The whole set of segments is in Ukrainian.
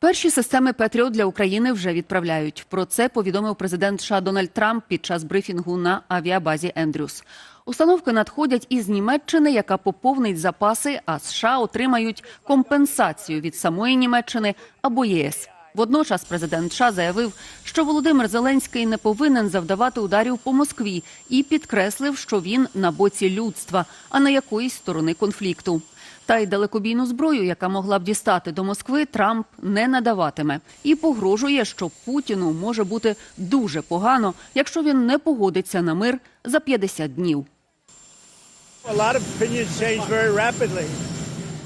Перші системи Петріот для України вже відправляють. Про це повідомив президент США Дональд Трамп під час брифінгу на авіабазі Ендрюс. Установки надходять із Німеччини, яка поповнить запаси, а США отримають компенсацію від самої Німеччини або ЄС. Водночас президент США заявив, що Володимир Зеленський не повинен завдавати ударів по Москві і підкреслив, що він на боці людства, а не якоїсь сторони конфлікту. Та й далекобійну зброю, яка могла б дістати до Москви, Трамп не надаватиме і погрожує, що Путіну може бути дуже погано, якщо він не погодиться на мир за 50 днів.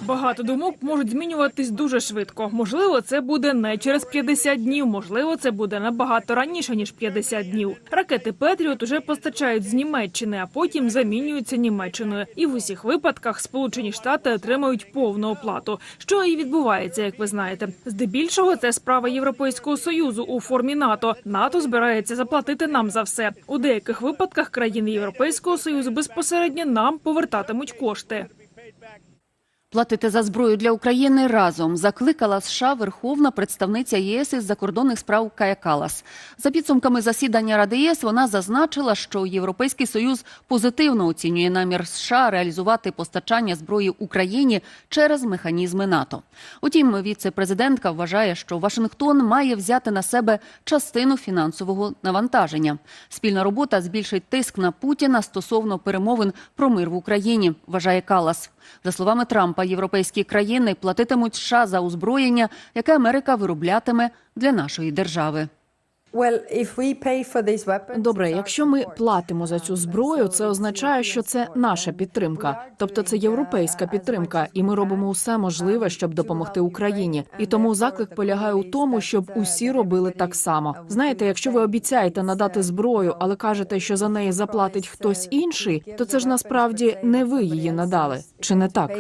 Багато думок можуть змінюватись дуже швидко. Можливо, це буде не через 50 днів, можливо, це буде набагато раніше ніж 50 днів. Ракети Петріот уже постачають з Німеччини, а потім замінюються Німеччиною. І в усіх випадках Сполучені Штати отримають повну оплату, що і відбувається, як ви знаєте. Здебільшого це справа Європейського союзу у формі НАТО. НАТО збирається заплатити нам за все. У деяких випадках країни Європейського союзу безпосередньо нам повертатимуть кошти. Платити за зброю для України разом закликала США Верховна представниця ЄС із закордонних справ Кая Калас. За підсумками засідання Ради ЄС вона зазначила, що Європейський союз позитивно оцінює намір США реалізувати постачання зброї Україні через механізми НАТО. Утім, віце-президентка вважає, що Вашингтон має взяти на себе частину фінансового навантаження. Спільна робота збільшить тиск на Путіна стосовно перемовин про мир в Україні, вважає Калас. За словами Трампа, європейські країни платитимуть США за озброєння, яке Америка вироблятиме для нашої держави. Добре, якщо ми платимо за цю зброю, це означає, що це наша підтримка, тобто це європейська підтримка, і ми робимо усе можливе, щоб допомогти Україні. І тому заклик полягає у тому, щоб усі робили так само. Знаєте, якщо ви обіцяєте надати зброю, але кажете, що за неї заплатить хтось інший, то це ж насправді не ви її надали, чи не так?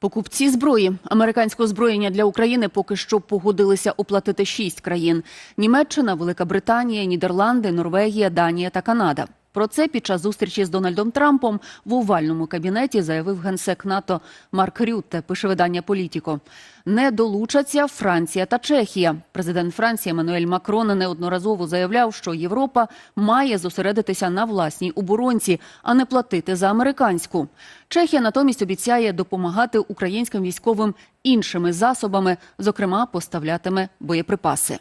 Покупці зброї американського озброєння для України поки що погодилися оплатити шість країн: Німеччина, Велика Британія, Нідерланди, Норвегія, Данія та Канада. Про це під час зустрічі з Дональдом Трампом в овальному кабінеті заявив генсек НАТО Марк Рютте. Пише видання Політіко. Не долучаться Франція та Чехія. Президент Франції Еммануель Макрон неодноразово заявляв, що Європа має зосередитися на власній оборонці, а не платити за американську. Чехія натомість обіцяє допомагати українським військовим іншими засобами, зокрема поставлятиме боєприпаси.